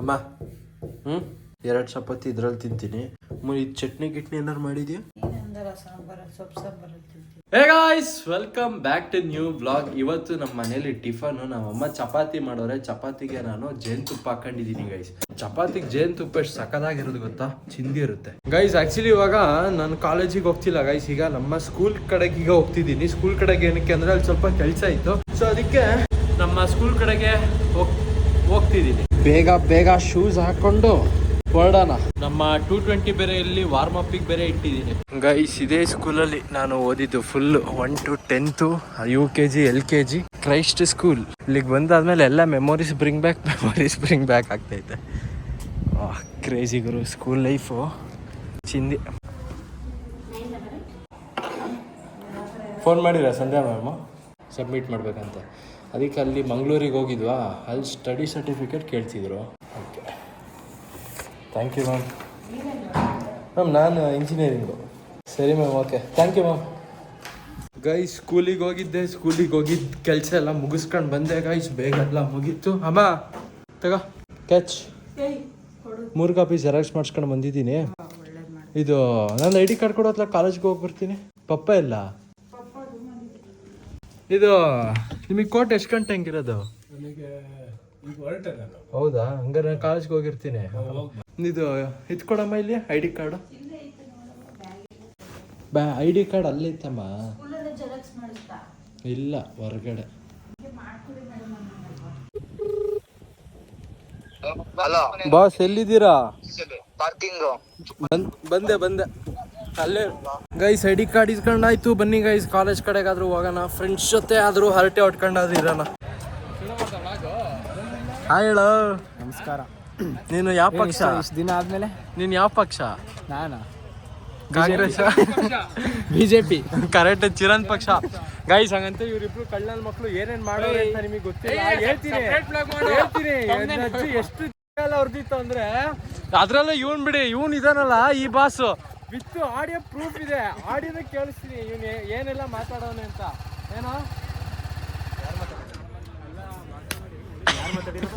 ಅಮ್ಮ ಹ್ಞೂ ಎರಡು ಚಪಾತಿ ಇದ್ರಲ್ಲಿ ತಿಂತೀನಿ. ಮು ಇದು ಚಟ್ನಿ ಗಿಟ್ನಿ ಏನಾರು ಮಾಡಿದ್ಯಾ? Hey guys welcome back to new blog ಇವತ್ತು ನಮ್ಮ ಮನೇಲಿ ಟಿಫನ್ ನಮ್ಮಮ್ಮ ಚಪಾತಿ ಮಾಡೋರೆ. ಚಪಾತಿಗೆ ನಾನು ಜೇನುತುಪ್ಪ ಹಾಕೊಂಡಿದ್ದೀನಿ ಗೈಸ್ ಚಪಾತಿಗೆ ಜೇನುತುಪ್ಪ ಎಷ್ಟು ಸಖತ್ತಾಗಿರೋದು ಗೊತ್ತಾ? ಚಿಂದಿ ಇರುತ್ತೆ. ಗೈಸ್ ಆಕ್ಚುಲಿ ಇವಾಗ ನಾನು ಕಾಲೇಜಿಗೆ ಹೋಗ್ತಿಲ್ಲ ಗೈಸ್ ಈಗ ನಮ್ಮ ಸ್ಕೂಲ್ ಕಡೆಗೆ ಈಗ ಹೋಗ್ತಿದ್ದೀನಿ. ಸ್ಕೂಲ್ ಕಡೆಗೆ ಏನಕ್ಕೆ ಅಂದ್ರೆ ಅಲ್ಲಿ ಸ್ವಲ್ಪ ಕೆಲಸ ಇತ್ತು. ಸೊ ಅದಕ್ಕೆ ನಮ್ಮ ಸ್ಕೂಲ್ ಕಡೆಗೆ ಹೋಗ್ ಹೋಗ್ತಿದ್ದೀನಿ. ಬೇಗ ಬೇಗ ಶೂಸ್ ಹಾಕೊಂಡು ಹೊರಡೋಣ. ನಮ್ಮ ಟೂ ಟ್ವೆಂಟಿ ಬೇರೆ ಇಲ್ಲಿ ವಾರ್ಮ್ ಅಪ್ಪಿಗೆ ಬೇರೆ ಇಟ್ಟಿದ್ದೀನಿ. ಗೈಸ್ ಇದೇ ಸ್ಕೂಲಲ್ಲಿ ನಾನು ಓದಿದ್ದು full one to tenth U K G L K G Christ school ಇಲ್ಲಿಗೆ ಬಂದಾದ್ಮೇಲೆ ಎಲ್ಲ memories bring back memories bring back ಆಗ್ತೈತೆ ಕ್ರೇಜಿ ಗುರು ಸ್ಕೂಲ್ ಲೈಫು ಚಿಂದಿ. ಫೋನ್ ಮಾಡಿರ ಸಂಧ್ಯಾ ಮ್ಯಾಮು ಸಬ್ಮಿಟ್ ಮಾಡ್ಬೇಕಂತ. ಅದಕ್ಕೆ ಅಲ್ಲಿ ಮಂಗಳೂರಿಗೆ ಹೋಗಿದ್ವಾ? ಅಲ್ಲಿ study certificate ಕೇಳ್ತಿದ್ರು. Okay thank you ma'am ma'am ನಾನು ಇಂಜಿನಿಯರಿಂಗು ಸರಿ ma'am okay thank you ma'am guy ಸ್ಕೂಲಿಗೆ ಹೋಗಿದ್ದೆ ಸ್ಕೂಲಿಗೆ ಹೋಗಿದ್ದ ಕೆಲಸ ಎಲ್ಲ ಮುಗಿಸ್ಕೊಂಡು ಬಂದೆ ಗೈಸ್ ಬೇಗ ಎಲ್ಲ ಮುಗೀತು. ಅಮ್ಮ ತಗೋ. ಕ್ಯಾಚ್ ಮೂರು ಕಾಪಿ ಜೆರಾಕ್ಸ್ ಮಾಡಿಸ್ಕೊಂಡು ಬಂದಿದ್ದೀನಿ. ಇದು ನಾನು ಐ ಡಿ ಕಾರ್ಡ್ ಕೊಡೋತ್ಲ ಕಾಲೇಜ್ಗೆ ಹೋಗಿ ಬರ್ತೀನಿ ಪಪ್ಪ ಇಲ್ಲ. ಇದು ನಿಮಗೆ ಕೋಟ್ ಎಷ್ಟು ಗಂಟೆ ಹಂಗಿರೋದು? ಹೌದಾ? ಹಂಗಾರೆ ನಾನು ಕಾಲೇಜ್ಗೆ ಹೋಗಿರ್ತೀನಿ. ಇದು ಇತ್ಕೊಡಮ್ಮ ಇಲ್ಲಿ ಐ ಡಿ ಕಾರ್ಡು? ಬ್ಯಾ ಐ ಡಿ ಕಾರ್ಡ್ ಅಲ್ಲಿತ್ತಮ್ಮ ಇಲ್ಲ ಹೊರಗಡೆ. ಬಾಸ್ ಎಲ್ಲಿದ್ದೀರಾ? ಬಂದೆ ಬಂದೆ. ಅಲ್ಲೇ. ಗೈಸ್ ಐ ಡಿ ಕಾರ್ಡ್ ಇಸ್ಕೊಂಡಾಯ್ತು. ಬನ್ನಿ ಗೈಸ್ ಕಾಲೇಜ್ ಕಡೆಗಾದ್ರೂ ಹೋಗೋಣ. ಫ್ರೆಂಡ್ಸ್ ಜೊತೆ ಆದ್ರೂ ಹರಟೆ ಹೊಟ್ಕೊಂಡಾದ್ರೂ ಇರೋಣ. ಹಾಯ್ ಹೇಳ ನಮಸ್ಕಾರ. ನೀನು ಯಾವ ಪಕ್ಷ? ಇಷ್ಟು? ದಿನ ಆದ್ಮೇಲೆ? ನೀನು ಯಾವ ಪಕ್ಷ? ನಾನಾ? ಕಾಂಗ್ರೆಸ್. ಬಿಜೆಪಿ. ಕರೆಕ್ಟ್ ಚಿರನ್ ಪಕ್ಷ. ಗೈಸ್ ಹಂಗಂತ ಇವ್ರಿಬ್ರು ಕಳ್ಳನ ಮಕ್ಕಳು ಏನೇನ್ ಮಾಡೋರು ಅಂತ ನಿಮಗೆ ಗೊತ್ತಿಲ್ಲ. ಹೇಳ್ತೀನಿ. ಹೇಳ್ತೀನಿ. ಎಷ್ಟು ಎಲ್ಲ ಹೊರ್ದಿತ್ತು ಅಂದ್ರೆ ಅದ್ರಲ್ಲೇ ಇವನ್ ಬಿಡಿ ಇವನ್ ಇದಾನಲ್ಲ ಈ ಬಾಸು ವಿತ್ ಆಡಿಯೋ ಪ್ರೂಫ್ ಇದೆ. ಆಡಿಯೋದ ಕೇಳಿಸ್ತೀನಿ ಇವನ್. ಏನೆಲ್ಲ ಮಾತಾಡೋನೆ ಅಂತ. ಏನೋ?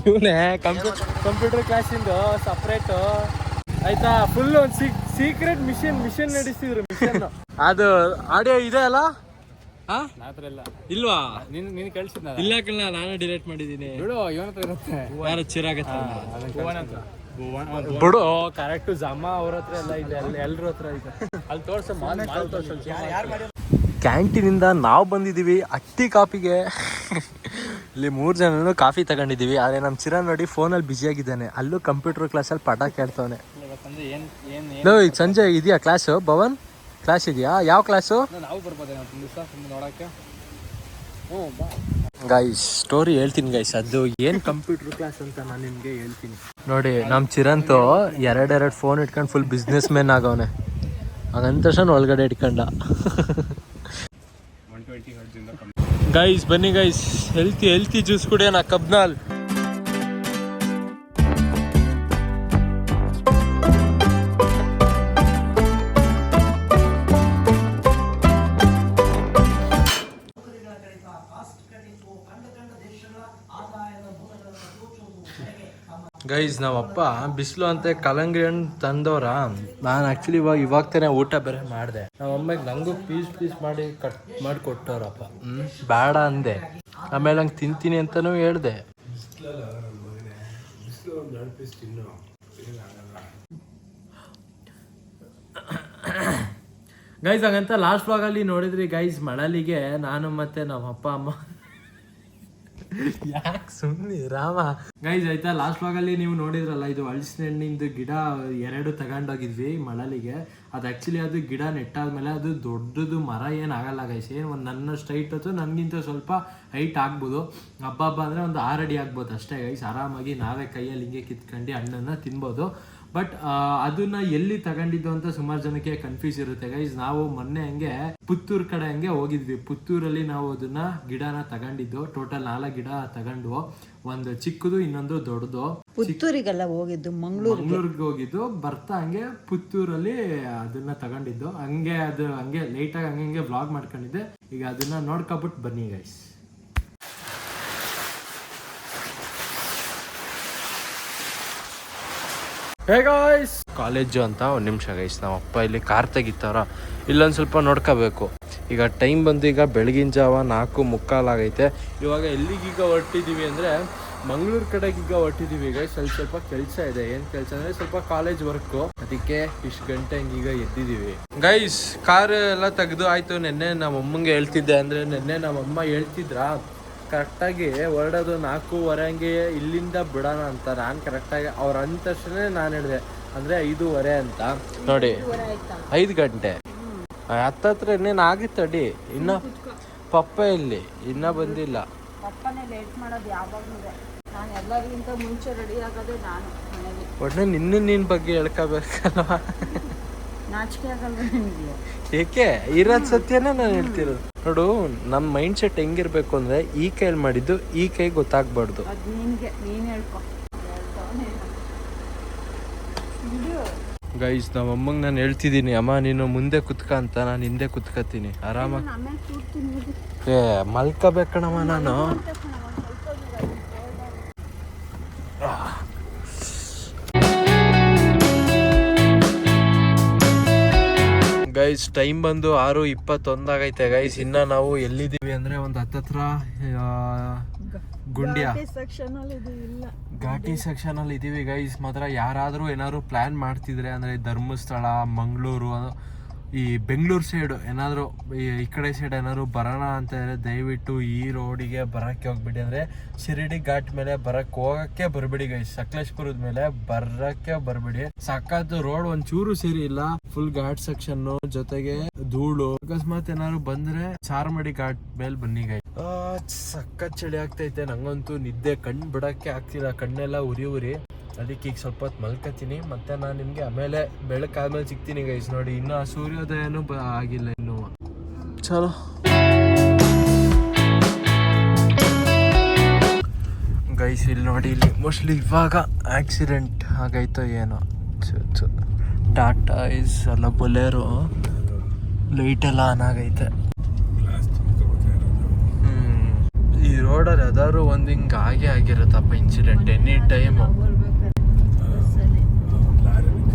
ಇವನೇ ಕಂಪ್ಯೂಟರ್ ಕ್ಲಾಸಿಂದು ಸಪ್ರೇಟ್ ಆಯ್ತಾ? ಫುಲ್ ಒಂದು ಸೀಕ್ರೆಟ್ ಮಿಷನ್ ಮಿಷನ್ ನಡೆಸಿದ್ರು ಮಿಷನ್ ಅದು ಆಡಿಯೋ ಇದೆ ಅಲ್ಲ? ಇಲ್ವಾ? ನಿನ್ ನಿನ್ ಕಳ್ಸಿದ್ನ ಇಲ್ಲ ಕಣ್ಣ ನಾನು ಡಿಲೀಟ್ ಮಾಡಿದ್ದೀನಿ. ಬಿಡು ಇವನ ಹತ್ರ ಇರುತ್ತೆ. ಯಾರು ಚಿರಾಗತ್ತ? ಬಿಡು. ಕರೆಕ್ಟ್ ಜಮ ಅವ್ರ ಹತ್ರ ಎಲ್ಲ ಇದೆ ಅಲ್ಲಿ ಎಲ್ರ ಹತ್ರ ಇದೆ. ಅಲ್ಲಿ ತೋರ್ಸ ಮಾಲ್ ತೋರ್ಸ ಕ್ಯಾಂಟೀನಿಂದ ನಾವು ಬಂದಿದ್ದೀವಿ ಅಟ್ಟಿ ಕಾಫಿಗೆ. ಇಲ್ಲಿ ಮೂರು ಜನನು ಕಾಫಿ ತಗೊಂಡಿದ್ದೀವಿ ಆದರೆ ನಮ್ಮ ಚಿರ ನೋಡಿ ಫೋನಲ್ಲಿ ಬ್ಯುಸಿಯಾಗಿದ್ದಾನೆ ಅಲ್ಲೂ ಕಂಪ್ಯೂಟರ್ ಕ್ಲಾಸಲ್ಲಿ ಪಾಠ ಕೇಳ್ತಾವನೆ. ಇವತ್ತಂದ್ರೆ ಏನ್ ಏನ್ ಲೋ ಈಗ ಸಂಜೆ ಇದೆಯಾ ಕ್ಲಾಸು ಭವನ್ ಕ್ಲಾಸ್ ಇದೆಯಾ? ಯಾವ ಕ್ಲಾಸು ನಾವು ಬರ್ಬೋದೇನೋ ದಿವಸ ನೋಡಕ್ಕೆ. ಹ್ಞೂ ಗೈಸ್ ಸ್ಟೋರಿ ಹೇಳ್ತೀನಿ ಗೈಸ್ ಅದು ಏನು ಕಂಪ್ಯೂಟರ್ ಕ್ಲಾಸ್ ಅಂತ ನಾನು ನಿಮಗೆ ಹೇಳ್ತೀನಿ. ನೋಡಿ ನಮ್ಮ ಚಿರಂತು ಎರಡೆರಡು ಫೋನ್ ಇಟ್ಕೊಂಡು ಫುಲ್ ಬಿಸ್ನೆಸ್ ಮ್ಯಾನ್ ಆಗವನೆ ತಕ್ಷಣ ಒಳಗಡೆ ಇಟ್ಕೊಂಡ. ಗೈಸ್ ಬನ್ನಿ ಗೈಸ್ ಹೆಲ್ತಿ ಹೆಲ್ತಿ ಜ್ಯೂಸ್ ಕುಡಿಯೋಣ ಕಬ್ನಾಲ್ ಗೈಸ್ ನಮ್ಮಪ್ಪ ಬಿಸಿಲು ಅಂತ ಕಲಂಗಡಿ ಹಣ್ಣು ತಂದವ್ರ? ನಾನು ಆ್ಯಕ್ಚುಲಿ ಇವಾಗ ಇವಾಗ ತಾನೇ ಊಟ ಬೇರೆ ಮಾಡಿದೆ. ನಮ್ಮಮ್ಮಗೆ ನನಗೂ ಪೀಸ್ ಪೀಸ್ ಮಾಡಿ ಕಟ್ ಮಾಡಿ ಕೊಟ್ಟವ್ರಪ್ಪ ಹ್ಞೂ ಬೇಡ ಅಂದೆ. ಆಮೇಲೆ ಹಂಗೆ ತಿಂತೀನಿ ಅಂತಲೂ ಹೇಳ್ದೆ. ಗೈಸ್ ಹಾಗಂತ ಲಾಸ್ಟ್ ವ್ಲಾಗಲ್ಲಿ ನೋಡಿದ್ರಿ ಗೈಸ್ ಮಳಲಿಗೆ ನಾನು ಮತ್ತೆ ನಮ್ಮ ಅಪ್ಪ ಅಮ್ಮ ಯಾಕೆ ಸುಮ್ಮನೆ ರಾಮ? ಗೈಸ್ ಆಯ್ತಾ? ಲಾಸ್ಟ್ ಭಾಗಲ್ಲಿ ನೀವು ನೋಡಿದ್ರಲ್ಲ, ಇದು ಹಲಸಿನ ಹಣ್ಣಿಂದು ಗಿಡ ಎರಡು ತಗೊಂಡೋಗಿದ್ವಿ ಮಳಲಿಗೆ. ಅದು ಆ್ಯಕ್ಚುಲಿ ಅದು ಗಿಡ ನೆಟ್ಟಾದ್ಮೇಲೆ ಅದು ದೊಡ್ಡದು ಮರ ಏನಾಗಲ್ಲ ಗೈಸ್ ಏನು ಒಂದು ನನ್ನಷ್ಟು ಹೈಟ್ ಅಥವಾ ನನಗಿಂತ ಸ್ವಲ್ಪ ಹೈಟ್ ಆಗ್ಬೋದು. ಹಬ್ಬ ಹಬ್ಬ ಅಂದರೆ ಒಂದು ಆರಡಿ ಆಗ್ಬೋದು ಅಷ್ಟೇ ಗೈಸ್ ಆರಾಮಾಗಿ ನಾವೇ ಕೈಯಲ್ಲಿ ಹಿಂಗೆ ಕಿತ್ಕೊಂಡು ಹಣ್ಣನ್ನು ತಿನ್ಬೋದು. ಬಟ್ ಅದನ್ನ ಎಲ್ಲಿ ತಗೊಂಡಿದ್ದು ಅಂತ ಸುಮಾರು ಜನಕ್ಕೆ ಕನ್ಫ್ಯೂಸ್ ಇರುತ್ತೆ ಗೈಸ್ ನಾವು ಮೊನ್ನೆ ಹಂಗೆ ಪುತ್ತೂರ್ ಕಡೆ ಹಂಗೆ ಹೋಗಿದ್ವಿ. ಪುತ್ತೂರಲ್ಲಿ ನಾವು ಅದನ್ನ ಗಿಡನ ತಗೊಂಡಿದ್ದು ಟೋಟಲ್ ನಾಲ್ಕು ಗಿಡ ತಗೊಂಡು. ಒಂದು ಚಿಕ್ಕದು ಇನ್ನೊಂದು ದೊಡ್ಡದು. ಪುತ್ತೂರಿಗೆಲ್ಲ ಹೋಗಿದ್ದು ಮಂಗಳೂರು ಮಂಗಳೂರಿಗೆ ಹೋಗಿದ್ದು. ಬರ್ತಾ ಹಂಗೆ ಪುತ್ತೂರಲ್ಲಿ ಅದನ್ನ ತಗೊಂಡಿದ್ದು. ಹಂಗೆ ಅದು ಹಂಗೆ ಲೈಟಾಗಿ ಹಂಗೆ ಹಂಗೆ ಬ್ಲಾಗ್ ಮಾಡ್ಕೊಂಡಿದ್ದೆ. ಈಗ ಅದನ್ನ ನೋಡ್ಕೊಬಿಟ್ಟು ಬನ್ನಿ ಗೈಸ್ ಹೇ ಗಾಯ್ಸ್ ಕಾಲೇಜು ಅಂತ ಒಂದು ನಿಮಿಷ ಗೈಸ್ ನಮ್ಮ ಅಪ್ಪ ಇಲ್ಲಿ ಕಾರ್ ತೆಗಿತಾರ. ಇಲ್ಲೊಂದು ಸ್ವಲ್ಪ ನೋಡ್ಕೋಬೇಕು. ಈಗ ಟೈಮ್ ಬಂದು ಈಗ ಬೆಳಗಿನ ಜಾವ ನಾಲ್ಕು ಮುಕ್ಕಾಲಾಗೈತೆ ಇವಾಗ ಎಲ್ಲಿಗೀಗ ಹೊರಟಿದ್ದೀವಿ ಅಂದರೆ ಮಂಗಳೂರು ಕಡೆಗೀಗ ಹೊರಟಿದ್ದೀವಿ ಈಗ ಸ್ವಲ್ಪ ಸ್ವಲ್ಪ ಕೆಲಸ ಇದೆ. ಏನು ಕೆಲಸ ಅಂದರೆ ಸ್ವಲ್ಪ ಕಾಲೇಜ್ ವರ್ಕು ಅದಕ್ಕೆ ಇಷ್ಟು ಗಂಟೆ ಹಂಗೀಗ ಎದ್ದಿದ್ದೀವಿ ಗೈಸ್ ಕಾರ್ ಎಲ್ಲ ತೆಗೆದು ಆಯಿತು. ನೆನ್ನೆ ನಮ್ಮ ಅಮ್ಮಂಗೆ ಹೇಳ್ತಿದ್ದೆ ಅಂದರೆ ನೆನ್ನೆ ನಮ್ಮ ಅಮ್ಮ ಹೇಳ್ತಿದ್ರಾ ಕರೆಕ್ಟಾಗಿ ಹೊರಡೋದು ನಾಲ್ಕೂವರೆ ಹಂಗೆ ಇಲ್ಲಿಂದ ಬಿಡೋಣ ಅಂತ ನಾನು ಕರೆಕ್ಟಾಗಿ ಅವ್ರು ಅಂದ ತಕ್ಷಣ ನಾನು ಹೇಳಿದೆ. ಅಂದರೆ ಐದೂವರೆ ಅಂತ. ನೋಡಿ ಐದು ಗಂಟೆ. ಹತ್ತತ್ರ ಇನ್ನೇನು ಆಗಿತ್ತು ಅಡಿ? ಇನ್ನ ಪಪ್ಪ ಇಲ್ಲಿ ಇನ್ನೂ ಬಂದಿಲ್ಲ. ಒಟ್ಟು ನಿನ್ನ ನಿನ್ನ ಬಗ್ಗೆ ಹೇಳ್ಕೋಬೇಕಲ್ವಾ? ನಾಚಿಕೆ ಆಗಲ್ವ ನಿಮಗೆ ಏಕೆ? ಇರೋದ್ ಸತ್ಯನೇ ನಾನು ಹೇಳ್ತಿರೋದು. ನೋಡು ನಮ್ಮ ಮೈಂಡ್ ಸೆಟ್ ಹೆಂಗಿರ್ಬೇಕು ಅಂದ್ರೆ ಈ ಕೈಲಿ ಮಾಡಿದ್ದು ಈ ಕೈ ಗೊತ್ತಾಗ್ಬಾರ್ದು. ಅದು ನಿನಗೆ ನೀನು ಹೇಳ್ಕೊ. ಹೇಳ್ತಾವನೆ ಗೈಸ್ ನಮ್ಮ ಅಮ್ಮಂಗೆ ನಾನು ಹೇಳ್ತಿದ್ದೀನಿ. ಅಮ್ಮ ನೀನು ಮುಂದೆ ಕುತ್ಕ ಅಂತ ನಾನು ಹಿಂದೆ ಕುತ್ಕತೀನಿ ಆರಾಮ? ಆಮೇಲೆ ಕೂರ್ತೀನಿ ಏ ಮಲ್ಕೋಬೇಕಣಮ್ಮ ನಾನು. ಗೈಸ್ ಟೈಮ್ ಬಂದು ಆರು ಇಪ್ಪತ್ತೊಂದಾಗೈತೆ ಗೈಸ್ ಇನ್ನ ನಾವು ಎಲ್ಲಿದ್ದೀವಿ ಅಂದ್ರೆ ಒಂದು ಹತ್ತತ್ರ ಗುಂಡಿಯ. ಘಾಟಿ ಸೆಕ್ಷನ್ ಅಲ್ಲಿ ಇದೀವಿ ಗೈಸ್ ಮಾತ್ರ ಯಾರಾದರೂ ಏನಾದ್ರು ಪ್ಲಾನ್ ಮಾಡ್ತಿದ್ರೆ ಅಂದ್ರೆ ಧರ್ಮಸ್ಥಳ ಮಂಗಳೂರು ಈ ಬೆಂಗಳೂರು ಸೈಡು ಏನಾದ್ರು ಈ ಕಡೆ ಸೈಡ್ ಏನಾದ್ರು ಬರೋಣ ಅಂತ ಹೇಳಿದ್ರೆ ದಯವಿಟ್ಟು ಈ ರೋಡಿಗೆ ಬರಕ್ಕೆ ಹೋಗ್ಬಿಡಿ. ಅಂದ್ರೆ ಶಿರಡಿ ಘಾಟ್ ಮೇಲೆ ಬರಕ್ಕೆ ಹೋಗಕ್ಕೆ ಬರಬೇಡಿ ಗೈಸ್ ಸಕಲೇಶ್ಪುರದ ಮೇಲೆ ಬರಕ್ಕೆ ಬರಬೇಡಿ. ಸಖತ್ ರೋಡ್ ಒಂಚೂರು ಸರಿ ಇಲ್ಲ. ಫುಲ್ ಘಾಟ್ ಸೆಕ್ಷನ್ ಜೊತೆಗೆ ಧೂಳು. ಅಕಸ್ಮಾತ್ ಏನಾದ್ರು ಬಂದ್ರೆ ಚಾರ್ಮಡಿ ಘಾಟ್ ಮೇಲೆ ಬನ್ನಿ ಗೈ ಸಖತ್ ಚಳಿ ಆಗ್ತೈತೆ. ನಂಗಂತೂ ನಿದ್ದೆ ಕಣ್ ಬಿಡಕ್ಕೆ ಆಗ್ತಿಲ್ಲ. ಕಣ್ಣೆಲ್ಲ ಉರಿ ಉರಿ. ಅದಕ್ಕೆ ಈಗ ಸ್ವಲ್ಪ ಹೊತ್ತು ಮಲ್ಕತೀನಿ. ಮತ್ತೆ ನಾನು ನಿಮ್ಗೆ ಆಮೇಲೆ ಬೆಳಕಾದ್ಮೇಲೆ ಸಿಗ್ತೀನಿ ಗೈಸ್ ನೋಡಿ, ಇನ್ನು ಆ ಸೂರ್ಯೋದಯನೂ ಆಗಿಲ್ಲ ಇನ್ನು. ಚಲೋ. ಗೈಸ್ ಇಲ್ಲಿ ನೋಡಿ, ಇಲ್ಲಿ ಮೋಸ್ಟ್ಲಿ ಇವಾಗ ಆಕ್ಸಿಡೆಂಟ್ ಆಗೈತೋ ಏನೋ. ಟಾಟಾ ಇಸ್ ಅಲ್ಲ ಬೊಲೇರು. ಲೈಟ್ ಎಲ್ಲ ಆನ್ ಆಗೈತೆ. ಈ ರೋಡಲ್ಲಿ ಯಾವ್ದಾದ್ರು ಒಂದು ಹಿಂಗೆ ಆಗೇ ಆಗಿರುತ್ತಪ್ಪ ಇನ್ಸಿಡೆಂಟ್ ಎನಿ ಟೈಮ್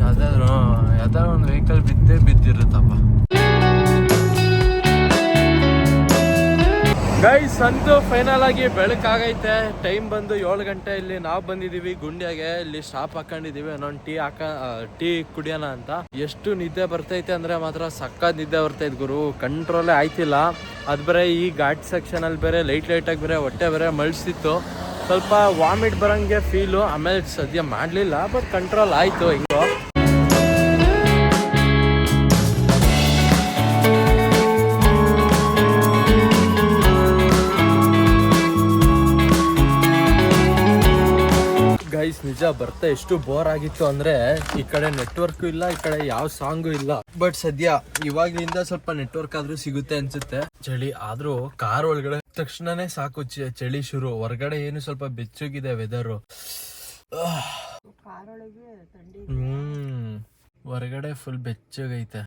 ಯಾವ್ದಾದ್ರು ಯಾವ್ದಾದ್ರು ಒಂದು ವೆಹಿಕಲ್ ಬಿದ್ದೇ ಬಿದ್ದಿರುತ್ತಪ್ಪ. ಗೈಸ್ ಅಂತೂ ಫೈನಲ್ ಆಗಿ ಬೆಳಕಾಗೈತೆ ಟೈಮ್ ಬಂದು ಏಳು ಗಂಟೆ ಇಲ್ಲಿ ನಾವು ಬಂದಿದೀವಿ ಗುಂಡಿಯಾಗೆ. ಇಲ್ಲಿ ಸ್ಟಾಪ್ ಹಾಕೊಂಡಿದೀವಿ ಇನ್ನೊಂದು ಟೀ ಹಾಕ ಟೀ ಕುಡಿಯೋಣ ಅಂತ. ಎಷ್ಟು ನಿದ್ದೆ ಬರ್ತೈತೆ ಅಂದ್ರೆ ಮಾತ್ರ ಸಕ್ಕತ್ ನಿದ್ದೆ ಬರ್ತೈತೆ ಗುರು. ಕಂಟ್ರೋಲೇ ಆಯ್ತಿಲ್ಲ. ಅದು ಬೇರೆ ಈ ಘಾಟ್ ಸೆಕ್ಷನ್ ಅಲ್ಲಿ ಬೇರೆ ಲೈಟ್ ಲೈಟಾಗಿ ಬೇರೆ ಹೊಟ್ಟೆ ಬೇರೆ ಮಳ್ಸಿತ್ತು. ಸ್ವಲ್ಪ ವಾಮಿಟ್ ಬರೋಂಗೆ ಫೀಲು ಆಮೇಲೆ ಸದ್ಯ ಮಾಡಲಿಲ್ಲ ಬಟ್ ಕಂಟ್ರೋಲ್ ಆಯ್ತು, ಹಿಂಗೋ. ನಿಜ ಬರ್ತಾ ಎಷ್ಟು ಬೋರ್ ಆಗಿತ್ತು ಅಂದ್ರೆ ಈ ಕಡೆ ನೆಟ್ವರ್ಕ್ ಇಲ್ಲ ಈ ಕಡೆ ಯಾವ ಸಾಂಗು ಇಲ್ಲ. ಬಟ್ ಸದ್ಯ ಇವಾಗ್ಲಿಂದ ಸ್ವಲ್ಪ ನೆಟ್ವರ್ಕ್ ಆದ್ರೂ ಸಿಗುತ್ತೆ ಅನ್ಸುತ್ತೆ. ಚಳಿ ಆದ್ರೂ ಕಾರ್ ಒಳಗಡೆ ತಕ್ಷಣನೇ ಸಾಕು ಚಳಿ ಶುರು. ಹೊರಗಡೆ ಏನು ಸ್ವಲ್ಪ ಬೆಚ್ಚಗಿದೆ ವೆದರ್ ಹ್ಮ್. ಹೊರಗಡೆ ಫುಲ್ ಬೆಚ್ಚಗೈತೆ.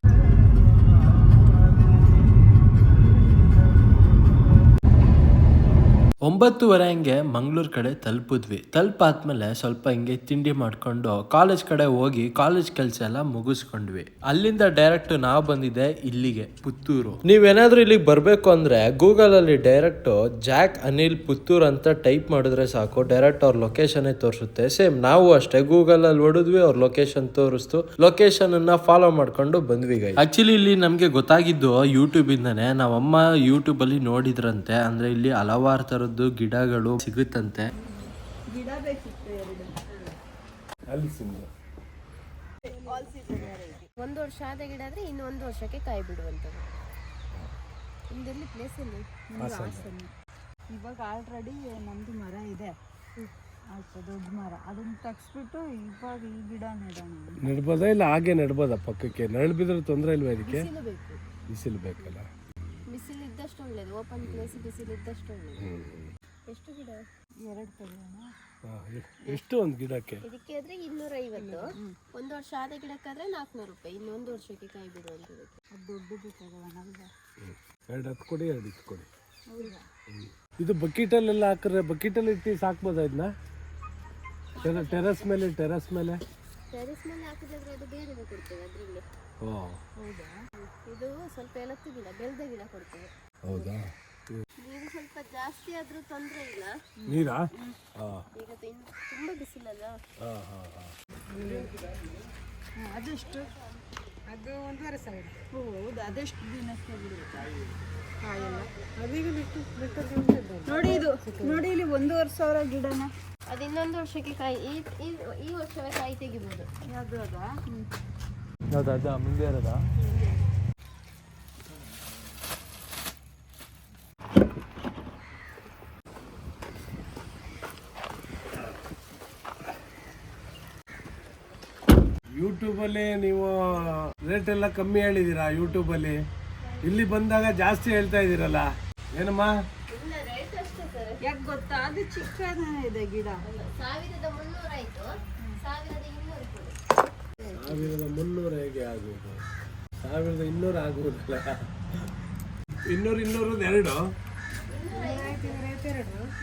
ಒಂಬತ್ತುವರೆ ಹಂಗೆ ಮಂಗ್ಳೂರು ಕಡೆ ತಲುಪಿದ್ವಿ. ತಲುಪಾದ್ಮೇಲೆ ಸ್ವಲ್ಪ ಹಿಂಗೆ ತಿಂಡಿ ಮಾಡ್ಕೊಂಡು ಕಾಲೇಜ್ ಕಡೆ ಹೋಗಿ ಕಾಲೇಜ್ ಕೆಲಸ ಎಲ್ಲ ಮುಗಿಸ್ಕೊಂಡ್ವಿ. ಅಲ್ಲಿಂದ ಡೈರೆಕ್ಟ್ ನಾವು ಬಂದಿದ್ದೆ ಇಲ್ಲಿಗೆ, ಪುತ್ತೂರು. ನೀವೇನಾದ್ರೂ ಇಲ್ಲಿಗೆ ಬರಬೇಕು ಅಂದ್ರೆ ಗೂಗಲ್ ಅಲ್ಲಿ ಡೈರೆಕ್ಟ್ ಜಾಕ್ ಅನಿಲ್ ಪುತ್ತೂರ್ ಅಂತ ಟೈಪ್ ಮಾಡಿದ್ರೆ ಸಾಕು. ಡೈರೆಕ್ಟ್ ಅವ್ರ ಲೊಕೇಶನ್ ತೋರಿಸುತ್ತೆ. ಸೇಮ್ ನಾವು ಅಷ್ಟೇ ಗೂಗಲ್ ಅಲ್ಲಿ ಹೊಡಿದ್ವಿ ಅವ್ರ ಲೊಕೇಶನ್ ತೋರಿಸ್ತು. ಲೊಕೇಶನ್ ಅನ್ನ ಫಾಲೋ ಮಾಡ್ಕೊಂಡು ಬಂದ್ವಿ ಆಕ್ಚುಲಿ ಇಲ್ಲಿ ನಮ್ಗೆ ಗೊತ್ತಾಗಿದ್ದು ಯೂಟ್ಯೂಬ್ ಇಂದಾನೆ. ನಾವಮ್ಮ ಯೂಟ್ಯೂಬ್ ಅಲ್ಲಿ ನೋಡಿದ್ರಂತೆ. ಅಂದ್ರೆ ಇಲ್ಲಿ ಹಲವಾರು ತರದ್ದು ಗಿಡಗಳು ಸಿಗುತ್ತಂತೆ. ಗಿಡ ಬೇಕಿತ್ತು ಎರಡು ಒಂದು ವರ್ಷ ಆದ ಗಿಡ ಆದರೆ ಇನ್ನೊಂದು ವರ್ಷಕ್ಕೆ ಕಾಯಿ ಬಿಡುವಂಥದ್ದು. ಪ್ಲೇಸ್ ಅಲ್ಲಿ? ನಮ್ದು ಹಾಸನ. ಇವಾಗ ಆಲ್ರೆಡಿ ನಮ್ದು ಮರ ಇದೆ. ದೊಡ್ಡ ಮರ. ಅದನ್ನ ತಗ್ಸ್ಬಿಟ್ಟು ಇವಾಗ ಈ ಗಿಡ ನೆಡೋಣ. ನೆಡ್ಬೋದಾ ಇಲ್ಲ ಹಾಗೆ ನೆಡ್ಬೋದಾ ಪಕ್ಕಕ್ಕೆ? ನೆರಳು ಬಿದ್ರೆ ತೊಂದರೆ ಇಲ್ವಾ ಇದಕ್ಕೆ? ಬಿಸಿಲು ಬೇಕು. ಬಿಸಿಲು ಬೇಕಲ್ಲ. ಬಿಸಿಲು ಇದ್ದಷ್ಟು ಒಳ್ಳೇದು ಓಪನ್ ಪ್ಲೇಸ್ ಬಿಸಿಲು ಇದ್ದಷ್ಟು ಒಳ್ಳೇದು ಎಷ್ಟು ಗಿಡ? ಎರಡು ಎಷ್ಟು ಒಂದು ಗಿಡಕ್ಕೆ? ಇದಕ್ಕೆ ಆದ್ರೆ ಇನ್ನೂರ ಐವತ್ತು ಒಂದು ವರ್ಷ ಆದ ಗಿಡಕ್ಕಾದ್ರೆ ನಾಲ್ಕುನೂರು ರೂಪಾಯಿ ಇನ್ನೊಂದು ವರ್ಷಕ್ಕೆ ಕಾಯಿ ಬಿಡುವಂಥದ್ದು. ಅದು ದೊಡ್ಡದು ತಗೋಣ ಅಲ್ವಾ ಎರಡು ಹತ್ತು ಕೊಡಿ ಎರಡು ಇತ್ತು ಕೊಡಿ. ಇದು ಬಕೀಟಲ್ಲೆಲ್ಲ ಹಾಕಿದ್ರೆ ಬಕೀಟಲ್ಲಿ ಇಟ್ಟು ಸಾಕ್ಬೋದಾ ಇದನ್ನ? ಟೆರಸ್ ಮೇಲೆ ಟೆರಸ್ ಮೇಲೆ? ಟೆರಸ್ ಮೇಲೆ ಹಾಕಿದ್ರೆ ಅದು ಬೇರೆ ಕೊಡ್ತೇವೆ ಅದರಲ್ಲಿ. ಓ. ಹೌದಾ? ಇದು ಸ್ವಲ್ಪ ಎಳತ್ತು ಗಿಡ ಬೆಳೆದ ಗಿಡ ಕೊಡ್ತೇವೆ. ಹೌದಾ? ನೀರು ಸ್ವಲ್ಪ ಜಾಸ್ತಿ ಆದ್ರೂ ತೊಂದರೆ ಇಲ್ಲ. ನೀರಾ? ಈಗ ತಿನ್- ತುಂಬಾ ಬಿಸಿಲಲ್ಲ? ಹಾಂ ಹಾಂ ಹಾಂ. ಅದೆಷ್ಟು? ಅದು ಒಂದೂವರೆ ಸಾವಿರ. ಹೌದು ಹೌದಾ? ಅದೆಷ್ಟು ದಿನಕ್ಕೆ ಬಿಡುತ್ತೆ? ಅದೀಗ ಬಿಟ್ಟು ಬಿಟ್ಟದ್ದು ಉಂಟದ್ದು. ನೋಡಿ ಇದು ನೋಡಿ ಇಲ್ಲಿ ಒಂದೂವರೆ ಸಾವಿರ ಗಿಡನ. ಅದು ಇನ್ನೊಂದು ವರ್ಷಕ್ಕೆ ಕಾಯಿ ಈ ಈ- ಈ ವರ್ಷವೇ ಕಾಯಿ ತೆಗಿಬೋದು. ಯಾವುದು ಅದಾ? ಅದ? ಮುಂದೆ ಇರೋದಾ? ಯೂಟ್ಯೂಬಲ್ಲಿ ನೀವು ರೇಟ್ ಎಲ್ಲ ಕಮ್ಮಿ ಹೇಳಿದ್ದೀರಾ ಯೂಟ್ಯೂಬಲ್ಲಿ ಇಲ್ಲಿ ಬಂದಾಗ ಜಾಸ್ತಿ ಹೇಳ್ತಾ ಇದ್ದೀರಲ್ಲ. ಏನಮ್ಮ? ಇಲ್ಲ ರೇಟ್ ಅಷ್ಟೇ ಸರ್. ಯಾಕೆ ಗೊತ್ತಾ? ಅದು ಚಿಕ್ಕದೇ ಇದೆ ಗಿಡ. ಸಾವಿರದ ಮುನ್ನೂರ ಆಯ್ತು. ಸಾವಿರದ ಇನ್ನೂರು ಸಾವಿರದ ಮುನ್ನೂರು ಹೇಗೆ ಆಗುವುದು. ಸಾವಿರದ ಇನ್ನೂರು ಆಗುವುದಿಲ್ಲ? ಇನ್ನೂರು ಇನ್ನೂರು ಎರಡು?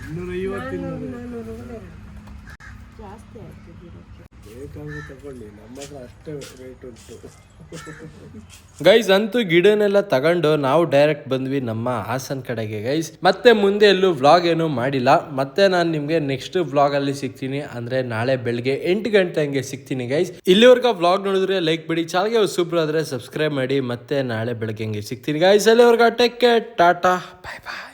ಇನ್ನೂರ. ಐವತ್ತು ಇನ್ನೂರು ಜಾಸ್ತಿ ಬೇಕಾದ್ರೆ ತಗೊಳ್ಳಿ ನಮ್ಮ ಅಷ್ಟೇ ರೇಟ್ ಉಂಟು. ಗೈಸ್ ಅಂತೂ ಗಿಡನೆಲ್ಲ ತಗೊಂಡು ನಾವು ಡೈರೆಕ್ಟ್ ಬಂದ್ವಿ ನಮ್ಮ ಹಾಸನ್ ಕಡೆಗೆ ಗೈಸ್ ಮತ್ತೆ ಮುಂದೆ ಎಲ್ಲೂ ವ್ಲಾಗ್ ಏನು ಮಾಡಿಲ್ಲ. ಮತ್ತೆ ನಾನು ನಿಮಗೆ ನೆಕ್ಸ್ಟ್ ವ್ಲಾಗ್ ಅಲ್ಲಿ ಸಿಗ್ತೀನಿ. ಅಂದ್ರೆ ನಾಳೆ ಬೆಳಗ್ಗೆ ಎಂಟು ಗಂಟೆ ಹಂಗೆ ಸಿಗ್ತೀನಿ ಗೈಸ್ ಇಲ್ಲಿವರೆಗೂ ವ್ಲಾಗ್ ನೋಡಿದ್ರೆ ಲೈಕ್ ಬಿಡಿ. ಚಾನಲ್ಗೆ ಸೂಪರ್ ಆದ್ರೆ ಸಬ್ಸ್ಕ್ರೈಬ್ ಮಾಡಿ. ಮತ್ತೆ ನಾಳೆ ಬೆಳಗ್ಗೆ ಹಂಗೆ ಸಿಗ್ತೀನಿ ಗೈಸ್ ಅಲ್ಲಿವರೆಗೂ take care tata bye bye